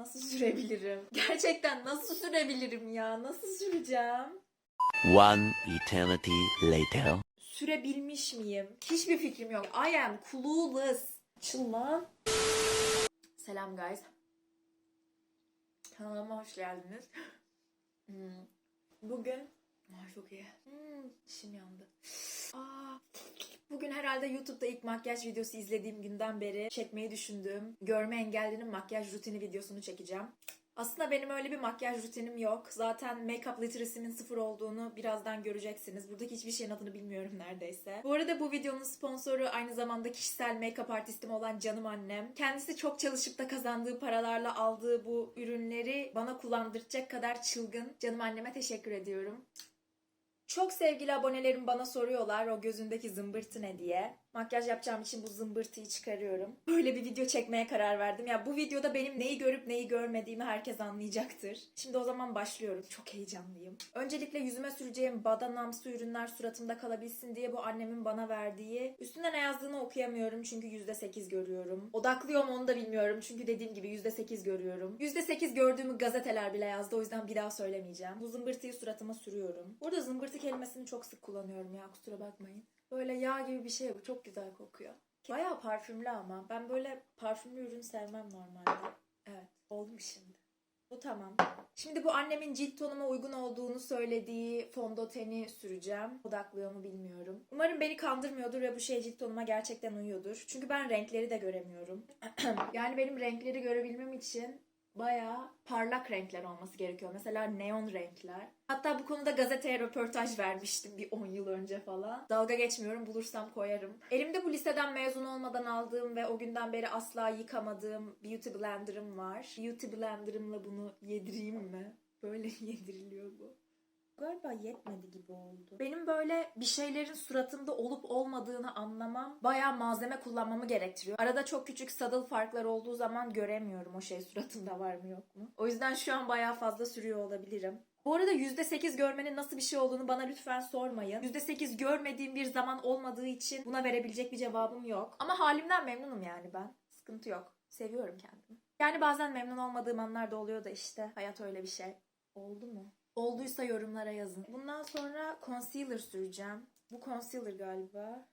Nasıl sürebilirim? Gerçekten nasıl sürebilirim ya? Nasıl süreceğim? One eternity later. Sürebilmiş miyim? Hiçbir fikrim yok. I am clueless. Lan. Selam guys. Kanalıma hoş geldiniz. Hmm. Bugün... Ay çok iyi. Hmm, dişim yandı. Aa, bugün herhalde YouTube'da ilk makyaj videosu izlediğim günden beri çekmeyi düşündüğüm görme engellinin makyaj rutini videosunu çekeceğim. Aslında benim öyle bir makyaj rutinim yok. Zaten make-up literacy'min sıfır olduğunu birazdan göreceksiniz. Buradaki hiçbir şeyin adını bilmiyorum neredeyse. Bu arada bu videonun sponsoru aynı zamanda kişisel make-up artistim olan canım annem. Kendisi çok çalışıp da kazandığı paralarla aldığı bu ürünleri bana kullandıracak kadar çılgın. Canım anneme teşekkür ediyorum. Çok sevgili abonelerim bana soruyorlar o gözündeki zımbırtı ne diye. Makyaj yapacağım için bu zımbırtıyı çıkarıyorum. Böyle bir video çekmeye karar verdim. Ya bu videoda benim neyi görüp neyi görmediğimi herkes anlayacaktır. Şimdi o zaman başlıyorum. Çok heyecanlıyım. Öncelikle yüzüme süreceğim badanamsı ürünler suratımda kalabilsin diye bu annemin bana verdiği. Üstünde ne yazdığını okuyamıyorum çünkü %8 görüyorum. Odaklıyor onu da bilmiyorum çünkü dediğim gibi %8 görüyorum. %8 gördüğümü gazeteler bile yazdı o yüzden bir daha söylemeyeceğim. Bu zımbırtıyı suratıma sürüyorum. Burada zımbırtı kelimesini çok sık kullanıyorum ya kusura bakmayın. Böyle yağ gibi bir şey bu. Çok güzel kokuyor. Bayağı parfümlü ama. Ben böyle parfümlü ürün sevmem normalde. Evet. Oldu mu şimdi? Bu tamam. Şimdi bu annemin cilt tonuma uygun olduğunu söylediği fondöteni süreceğim. Odaklıyor mu bilmiyorum. Umarım beni kandırmıyordur ve bu şey cilt tonuma gerçekten uyuyordur. Çünkü ben renkleri de göremiyorum. yani benim renkleri görebilmem için bayağı parlak renkler olması gerekiyor. Mesela neon renkler. Hatta bu konuda gazeteye röportaj vermiştim bir 10 yıl önce falan. Dalga geçmiyorum bulursam koyarım. Elimde bu liseden mezun olmadan aldığım ve o günden beri asla yıkamadığım Beauty Blender'ım var. Beauty Blender'ımla bunu yedireyim mi? Böyle yediriliyor bu. Galiba yetmedi gibi oldu. Benim böyle bir şeylerin suratımda olup olmadığını anlamam bayağı malzeme kullanmamı gerektiriyor. Arada çok küçük saddle farklar olduğu zaman göremiyorum o şey suratımda var mı yok mu. O yüzden şu an bayağı fazla sürüyor olabilirim. Bu arada %8 görmenin nasıl bir şey olduğunu bana lütfen sormayın. %8 görmediğim bir zaman olmadığı için buna verebilecek bir cevabım yok. Ama halimden memnunum yani ben. Sıkıntı yok. Seviyorum kendimi. Yani bazen memnun olmadığım anlar da oluyor da işte hayat öyle bir şey. Oldu mu? Olduysa yorumlara yazın. Bundan sonra concealer süreceğim. Bu concealer galiba.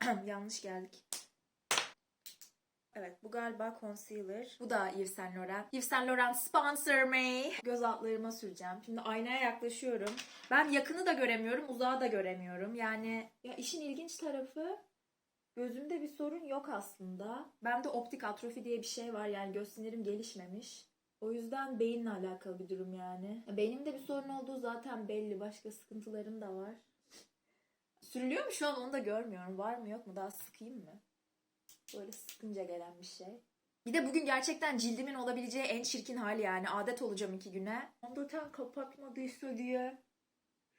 Yanlış geldik. Evet bu galiba concealer. Bu da Yves Saint Laurent. Yves Saint Laurent sponsor me. Göz altlarıma süreceğim. Şimdi aynaya yaklaşıyorum. Ben yakını da göremiyorum, uzağı da göremiyorum. Yani ya işin ilginç tarafı gözümde bir sorun yok aslında. Bende optik atrofi diye bir şey var. Yani göz sinirim gelişmemiş. O yüzden beyinle alakalı bir durum yani. Beynimde bir sorun olduğu zaten belli. Başka sıkıntılarım da var. Sürülüyor mu şu an onu da görmüyorum. Var mı yok mu? Daha sıkayım mı? Böyle sıkınca gelen bir şey. Bir de bugün gerçekten cildimin olabileceği en çirkin hali yani. Adet olacağım iki güne. Fondöten kapatmadıysa diye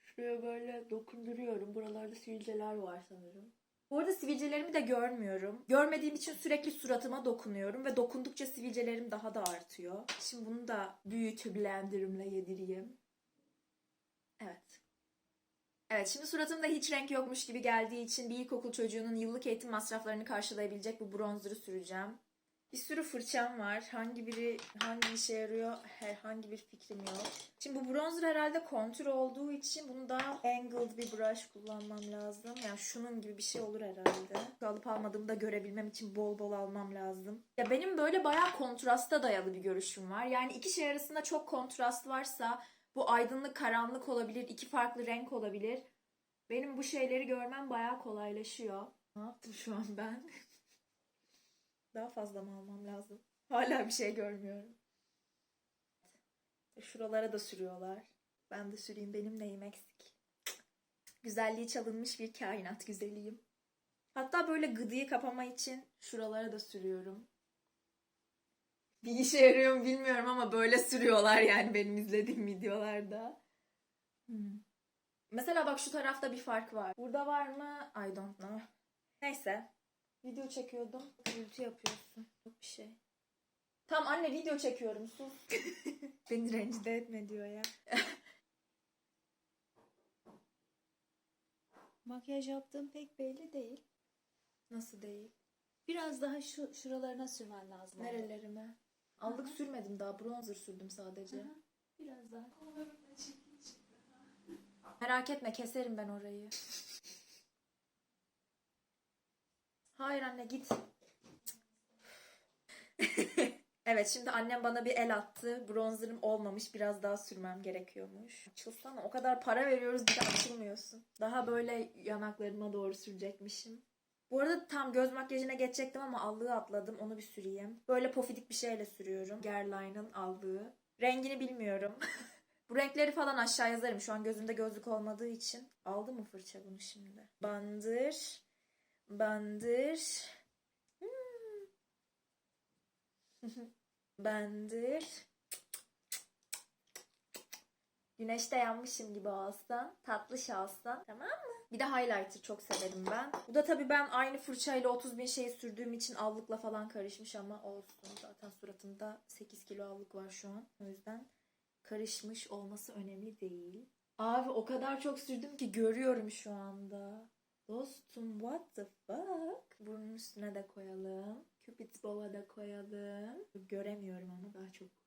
şuraya böyle dokunduruyorum. Buralarda sivilceler var sanırım. Bu arada sivilcelerimi de görmüyorum. Görmediğim için sürekli suratıma dokunuyorum ve dokundukça sivilcelerim daha da artıyor. Şimdi bunu da büyütü blenderımla yedireyim. Evet. Evet şimdi suratımda hiç renk yokmuş gibi geldiği için bir ilkokul çocuğunun yıllık eğitim masraflarını karşılayabilecek bu bronzer'ı süreceğim. Bir sürü fırçam var. Hangi biri hangi işe yarıyor herhangi bir fikrim yok. Şimdi bu bronzer herhalde kontür olduğu için bunu daha angled bir brush kullanmam lazım. Yani şunun gibi bir şey olur herhalde. Alıp almadığımı da görebilmem için bol bol almam lazım. Ya benim böyle bayağı kontrasta dayalı bir görüşüm var. Yani iki şey arasında çok kontrast varsa bu aydınlık karanlık olabilir, iki farklı renk olabilir. Benim bu şeyleri görmem bayağı kolaylaşıyor. Ne yaptım şu an ben? Daha fazla mı almam lazım? Hala bir şey görmüyorum. Şuralara da sürüyorlar. Ben de süreyim. Benim neyim eksik? Güzelliği çalınmış bir kainat güzeliyim. Hatta böyle gıdıyı kapama için şuralara da sürüyorum. Bir işe yarıyor mu bilmiyorum ama böyle sürüyorlar yani benim izlediğim videolarda. Hmm. Mesela bak şu tarafta bir fark var. Burada var mı? I don't know. Neyse. Video çekiyordum. Gürültü yapıyorsun. Yok bir şey. Tamam anne video çekiyorum sus. Beni rencide etme diyor ya. Makyaj yaptığım pek belli değil. Nasıl değil? Biraz daha şu şuralarına sürmen lazım. Nerelerime? Allık sürmedim daha. Bronzer sürdüm sadece. Biraz daha. Merak etme keserim ben orayı. Hayır anne git. evet şimdi annem bana bir el attı. Bronzerim olmamış. Biraz daha sürmem gerekiyormuş. Açılsana. O kadar para veriyoruz bir açılmıyorsun. Daha böyle yanaklarıma doğru sürecekmişim. Bu arada tam göz makyajına geçecektim ama allığı atladım. Onu bir süreyim. Böyle pofidik bir şeyle sürüyorum. Guerlaine'ın allığı. Rengini bilmiyorum. Bu renkleri falan aşağı yazarım. Şu an gözümde gözlük olmadığı için. Aldı mı fırça bunu şimdi? Bandır. Bandır. Hmm. Bandır. Güneşte yanmışım gibi olsan. Tatlı şahsen. Tamam mı? Bir de highlighter çok severim ben. Bu da tabii ben aynı fırçayla 30 bin şey sürdüğüm için allıkla falan karışmış ama olsun. Zaten suratımda 8 kilo allık var şu an. O yüzden karışmış olması önemli değil. Abi o kadar çok sürdüm ki görüyorum şu anda. Dostum what the fuck? Burnun üstüne de koyalım. Cupid's bow'a da koyalım. Göremiyorum ama daha çok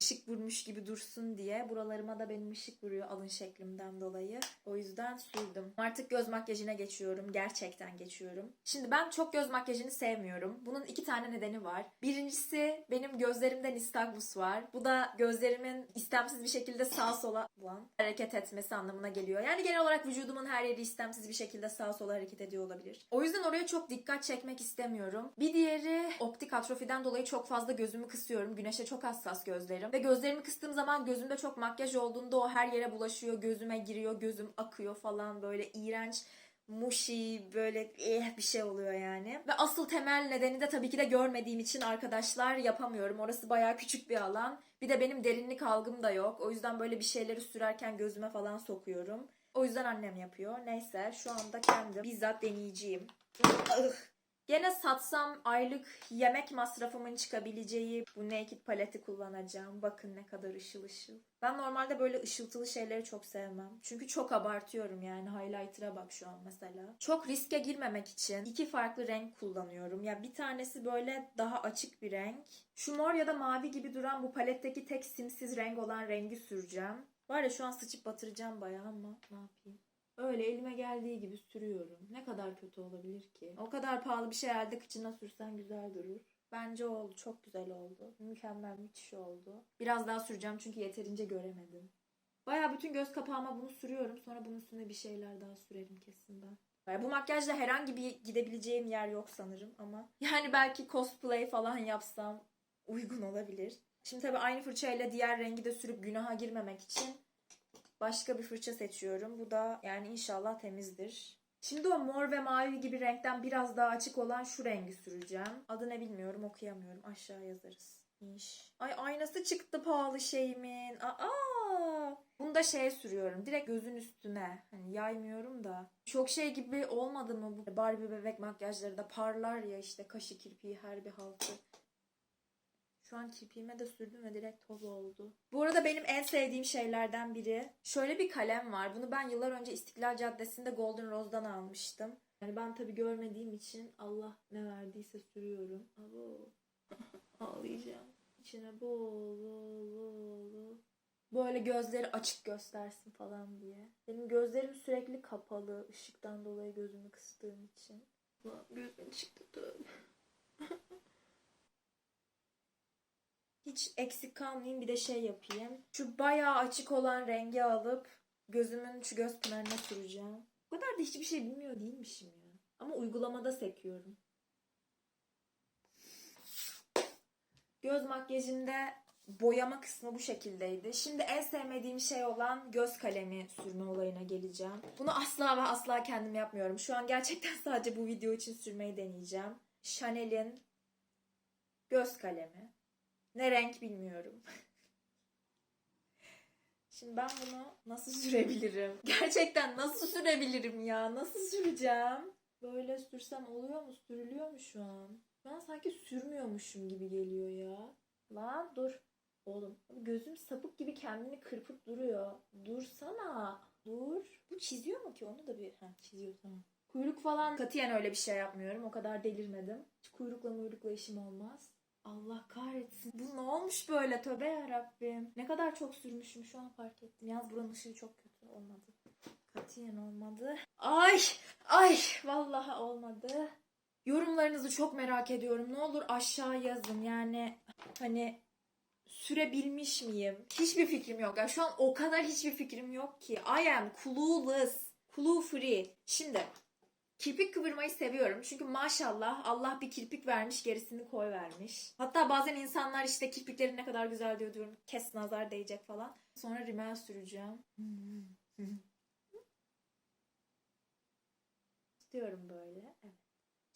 Işık vurmuş gibi dursun diye buralarıma da benim ışık vuruyor alın şeklimden dolayı. O yüzden sürdüm. Artık göz makyajına geçiyorum. Gerçekten geçiyorum. Şimdi ben çok göz makyajını sevmiyorum. Bunun iki tane nedeni var. Birincisi benim gözlerimde nistagmus var. Bu da gözlerimin istemsiz bir şekilde sağa sola lan, hareket etmesi anlamına geliyor. Yani genel olarak vücudumun her yeri istemsiz bir şekilde sağa sola hareket ediyor olabilir. O yüzden oraya çok dikkat çekmek istemiyorum. Bir diğeri optik atrofiden dolayı çok fazla gözümü kısıyorum. Güneşe çok hassas gözlerim. Ve gözlerimi kıstığım zaman gözümde çok makyaj olduğunda o her yere bulaşıyor. Gözüme giriyor, gözüm akıyor falan böyle iğrenç mushy böyle eh bir şey oluyor yani. Ve asıl temel nedeni de tabii ki de görmediğim için arkadaşlar yapamıyorum. Orası bayağı küçük bir alan. Bir de benim derinlik algım da yok. O yüzden böyle bir şeyleri sürerken gözüme falan sokuyorum. O yüzden annem yapıyor. Neyse şu anda kendim bizzat deneyeceğim. Gene satsam aylık yemek masrafımın çıkabileceği bu Naked paleti kullanacağım. Bakın ne kadar ışıl ışıl. Ben normalde böyle ışıltılı şeyleri çok sevmem. Çünkü çok abartıyorum yani. Highlighter'a bak şu an mesela. Çok riske girmemek için iki farklı renk kullanıyorum. Ya bir tanesi böyle daha açık bir renk. Şu mor ya da mavi gibi duran bu paletteki tek simsiz renk olan rengi süreceğim. Var ya şu an sıçıp batıracağım bayağı ama ne yapayım. Öyle elime geldiği gibi sürüyorum. Ne kadar kötü olabilir ki? O kadar pahalı bir şey elde kıçına sürsen güzel durur. Bence oldu. Çok güzel oldu. Mükemmel, müthiş oldu. Biraz daha süreceğim çünkü yeterince göremedim. Baya bütün göz kapağıma bunu sürüyorum. Sonra bunun üstüne bir şeyler daha sürerim kesin ben. Bu makyajla herhangi bir gidebileceğim yer yok sanırım ama. Yani belki cosplay falan yapsam uygun olabilir. Şimdi tabii aynı fırçayla diğer rengi de sürüp günaha girmemek için başka bir fırça seçiyorum. Bu da yani inşallah temizdir. Şimdi o mor ve mavi gibi renkten biraz daha açık olan şu rengi süreceğim. Adı ne bilmiyorum okuyamıyorum. Aşağı yazarız. İş. Ay aynası çıktı pahalı şeyimin. Aa! Bunu da şeye sürüyorum. Direkt gözün üstüne. Hani yaymıyorum da. Çok şey gibi olmadı mı bu Barbie bebek makyajları da parlar ya işte kaşı kirpiği her bir halkı. Şu an kirpiğime de sürdüm ve direkt toz oldu. Bu arada benim en sevdiğim şeylerden biri şöyle bir kalem var. Bunu ben yıllar önce İstiklal Caddesi'nde Golden Rose'dan almıştım. Yani ben tabii görmediğim için Allah ne verdiyse sürüyorum. Abo. Ağlayacağım. İçine bol bol bol. Böyle gözleri açık göstersin falan diye. Benim gözlerim sürekli kapalı ışıktan dolayı gözümü kıstığım için. Ulan Gözüm çıktı Hiç eksik kalmayayım bir de şey yapayım. Şu bayağı açık olan rengi alıp gözümün şu göz pınarına süreceğim. Bu kadar da hiçbir şey bilmiyor değilmişim ya. Ama uygulamada sekiyorum. Göz makyajında boyama kısmı bu şekildeydi. Şimdi en sevmediğim şey olan göz kalemi sürme olayına geleceğim. Bunu asla ve asla kendim yapmıyorum. Şu an gerçekten sadece bu video için sürmeyi deneyeceğim. Chanel'in göz kalemi. Ne renk bilmiyorum. Şimdi ben bunu nasıl sürebilirim? Gerçekten nasıl sürebilirim ya? Nasıl süreceğim? Böyle sürsem oluyor mu? Sürülüyor mu şu an? Şu an sanki sürmüyormuşum gibi geliyor ya. Lan dur. Oğlum gözüm sapık gibi kendini kırpıp duruyor. Dursana. Dur. Bu çiziyor mu ki? Onu da bir... Ha çiziyor tamam. Kuyruk falan katiyen öyle bir şey yapmıyorum. O kadar delirmedim. Hiç kuyrukla muyrukla işim olmaz. Allah kahretsin. Bu ne olmuş böyle? Tövbe yarabbim. Ne kadar çok sürmüşüm şu an fark ettim. Yalnız buranın ışığı çok kötü olmadı. Katiyen olmadı. Ay ay vallahi olmadı. Yorumlarınızı çok merak ediyorum. Ne olur aşağı yazın. Yani hani sürebilmiş miyim? Hiçbir fikrim yok. Yani şu an o kadar hiçbir fikrim yok ki. I am clueless. Clue free. Şimdi kirpik kıvırmayı seviyorum. Çünkü maşallah Allah bir kirpik vermiş gerisini koy vermiş. Hatta bazen insanlar işte kirpiklerin ne kadar güzel diyor diyorum. Kes nazar değecek falan. Sonra rimel süreceğim. İstiyorum böyle. Evet.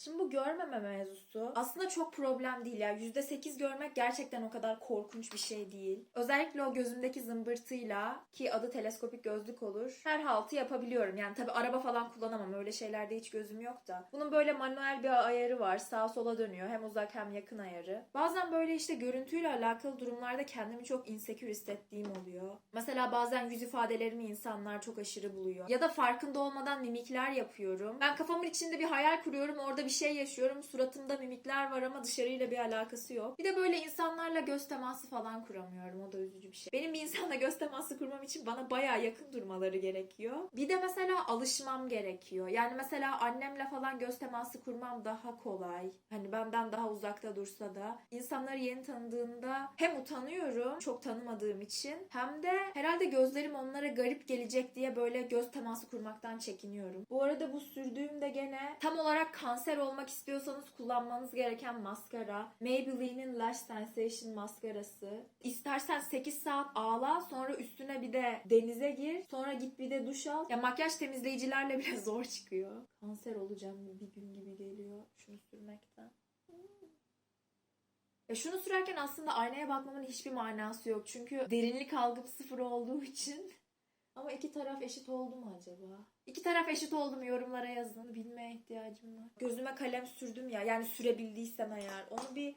Şimdi bu görmeme mevzusu aslında çok problem değil ya. %8 görmek gerçekten o kadar korkunç bir şey değil. Özellikle o gözümdeki zımbırtıyla ki adı teleskopik gözlük olur. Her haltı yapabiliyorum. Yani tabii araba falan kullanamam. Öyle şeylerde hiç gözüm yok da. Bunun böyle manuel bir ayarı var. Sağa sola dönüyor. Hem uzak hem yakın ayarı. Bazen böyle işte görüntüyle alakalı durumlarda kendimi çok insecure hissettiğim oluyor. Mesela bazen yüz ifadelerimi insanlar çok aşırı buluyor. Ya da farkında olmadan mimikler yapıyorum. Ben kafamın içinde bir hayal kuruyorum. Orada bir şey yaşıyorum. Suratımda mimikler var ama dışarıyla bir alakası yok. Bir de böyle insanlarla göz teması falan kuramıyorum. O da üzücü bir şey. Benim bir insanla göz teması kurmam için bana bayağı yakın durmaları gerekiyor. Bir de mesela alışmam gerekiyor. Yani mesela annemle falan göz teması kurmam daha kolay. Hani benden daha uzakta dursa da. insanları yeni tanıdığımda hem utanıyorum çok tanımadığım için hem de herhalde gözlerim onlara garip gelecek diye böyle göz teması kurmaktan çekiniyorum. Bu arada bu sürdüğümde gene tam olarak kanser olmak istiyorsanız kullanmanız gereken maskara. Maybelline'in Lash Sensation maskarası. İstersen 8 saat ağla sonra üstüne bir de denize gir. Sonra git bir de duş al. Ya makyaj temizleyicilerle bile zor çıkıyor. Kanser olacağım bir gün gibi geliyor şunu sürmekten. Ya şunu sürerken aslında aynaya bakmamın hiçbir manası yok. Çünkü derinlik algım sıfır olduğu için. Ama iki taraf eşit oldu mu acaba? İki taraf eşit oldu mu yorumlara yazın. Bilmeye ihtiyacım var. Gözüme kalem sürdüm ya. Yani sürebildiysem eğer. Onu bir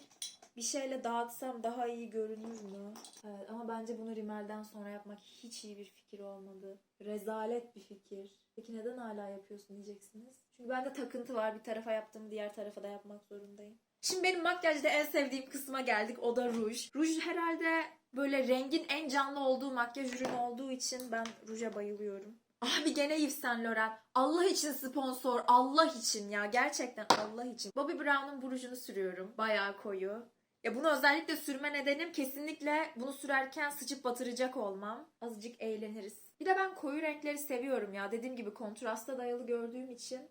bir şeyle dağıtsam daha iyi görünür mü? Evet ama bence bunu rimelden sonra yapmak hiç iyi bir fikir olmadı. Rezalet bir fikir. Peki neden hala yapıyorsun diyeceksiniz. Çünkü bende takıntı var. Bir tarafa yaptım diğer tarafa da yapmak zorundayım. Şimdi benim makyajda en sevdiğim kısma geldik. O da ruj. Ruj herhalde böyle rengin en canlı olduğu makyaj ürünü olduğu için ben ruja bayılıyorum. Abi gene Yves Saint Laurent. Allah için sponsor. Allah için ya. Gerçekten Allah için. Bobbi Brown'un bu rujunu sürüyorum. Bayağı koyu. Ya bunu özellikle sürme nedenim kesinlikle bunu sürerken sıçıp batıracak olmam. Azıcık eğleniriz. Bir de ben koyu renkleri seviyorum ya. Dediğim gibi kontrasta dayalı gördüğüm için.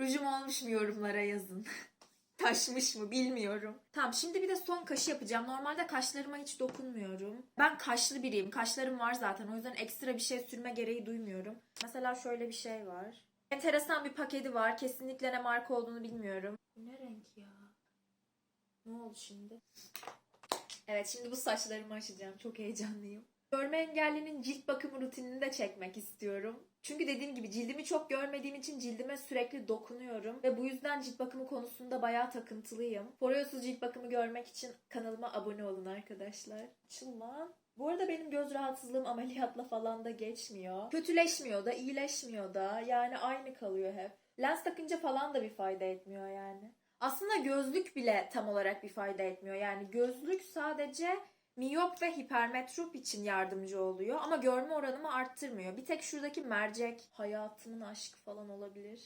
Rujum olmuş mu yorumlara yazın. Taşmış mı bilmiyorum. Tamam şimdi bir de son kaşı yapacağım. Normalde kaşlarıma hiç dokunmuyorum. Ben kaşlı biriyim. Kaşlarım var zaten. O yüzden ekstra bir şey sürme gereği duymuyorum. Mesela şöyle bir şey var. Enteresan bir paketi var. Kesinlikle ne marka olduğunu bilmiyorum. Ne renk ya? Ne oldu şimdi? Evet şimdi bu saçlarımı açacağım. Çok heyecanlıyım. Görme engellinin cilt bakımı rutinini de çekmek istiyorum. Çünkü dediğim gibi cildimi çok görmediğim için cildime sürekli dokunuyorum. Ve bu yüzden cilt bakımı konusunda bayağı takıntılıyım. Foryosuz cilt bakımı görmek için kanalıma abone olun arkadaşlar. Açıl lan. Bu arada benim göz rahatsızlığım ameliyatla falan da geçmiyor. Kötüleşmiyor da, iyileşmiyor da. Yani aynı kalıyor hep. Lens takınca falan da bir fayda etmiyor yani. Aslında gözlük bile tam olarak bir fayda etmiyor. Yani gözlük sadece miyop ve hipermetrop için yardımcı oluyor ama görme oranımı arttırmıyor. Bir tek şuradaki mercek hayatımın aşkı falan olabilir.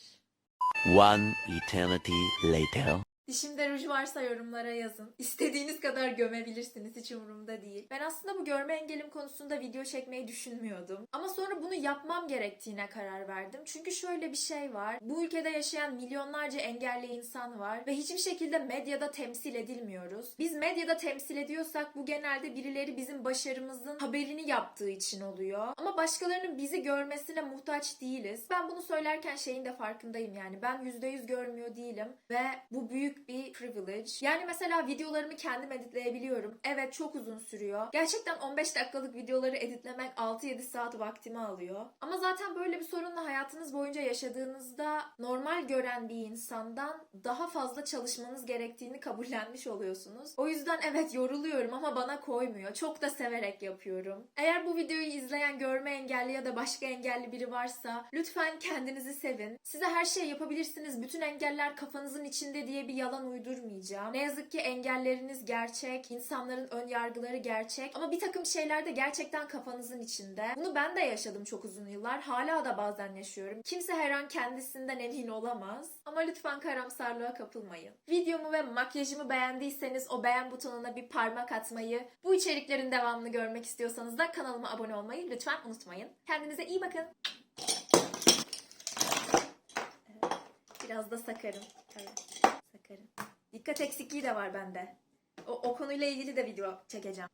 One eternity later. Dişimde ruj varsa yorumlara yazın. İstediğiniz kadar gömebilirsiniz hiç umurumda değil. Ben aslında bu görme engelim konusunda video çekmeyi düşünmüyordum. Ama sonra bunu yapmam gerektiğine karar verdim. Çünkü şöyle bir şey var. Bu ülkede yaşayan milyonlarca engelli insan var ve hiçbir şekilde medyada temsil edilmiyoruz. Biz medyada temsil ediyorsak bu genelde birileri bizim başarımızın haberini yaptığı için oluyor. Ama başkalarının bizi görmesine muhtaç değiliz. Ben bunu söylerken şeyin de farkındayım yani. Ben %100 görmüyor değilim ve bu büyük bir privilege. Yani mesela videolarımı kendim editleyebiliyorum. Evet çok uzun sürüyor. Gerçekten 15 dakikalık videoları editlemek 6-7 saat vaktimi alıyor. Ama zaten böyle bir sorunla hayatınız boyunca yaşadığınızda normal gören bir insandan daha fazla çalışmanız gerektiğini kabullenmiş oluyorsunuz. O yüzden evet yoruluyorum ama bana koymuyor. Çok da severek yapıyorum. Eğer bu videoyu izleyen görme engelli ya da başka engelli biri varsa lütfen kendinizi sevin. Size her şey yapabilirsiniz. Bütün engeller kafanızın içinde diye bir yalan yalan uydurmayacağım. Ne yazık ki engelleriniz gerçek, insanların ön yargıları gerçek ama bir takım şeyler de gerçekten kafanızın içinde. Bunu ben de yaşadım çok uzun yıllar. Hala da bazen yaşıyorum. Kimse her an kendisinden emin olamaz. Ama lütfen karamsarlığa kapılmayın. Videomu ve makyajımı beğendiyseniz o beğen butonuna bir parmak atmayı, bu içeriklerin devamını görmek istiyorsanız da kanalıma abone olmayı lütfen unutmayın. Kendinize iyi bakın. Biraz da sakarım. Evet, sakarım. Dikkat eksikliği de var bende. O, o konuyla ilgili de video çekeceğim.